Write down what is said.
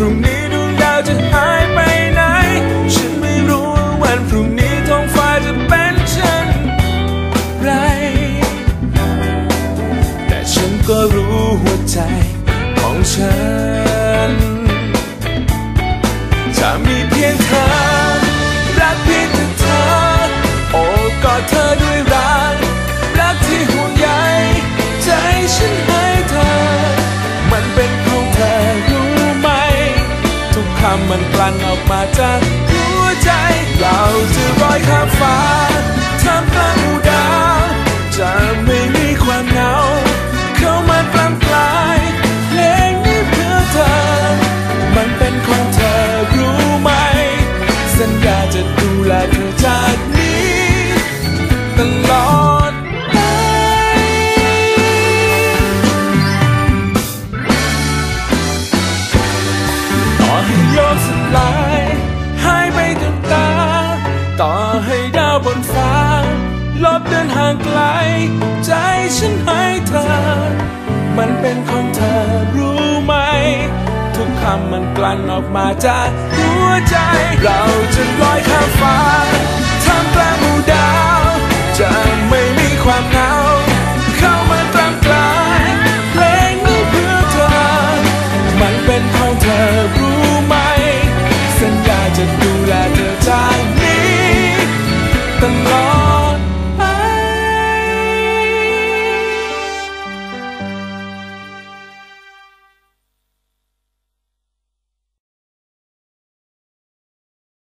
พรุ่งนี้ดวงดาวจะหายไปไหน ฉันไม่รู้ว่าวันพรุ่งนี้ท้องฟ้าจะเป็นเช่นไร แต่ฉันก็รู้หัวใจ คำมันกลั่นออกมาจากหัวใจ เราจะลอยข้ามฟ้าทำกลางหมู่ด ลายหายไปจากตา ต่อให้ดาวบนฟ้า ลบเดินห่างไกล ใจฉันให้เธอ มันเป็นของเธอรู้ไหม ทุกคำมันกลั่นออกมาจากหัวใจเรา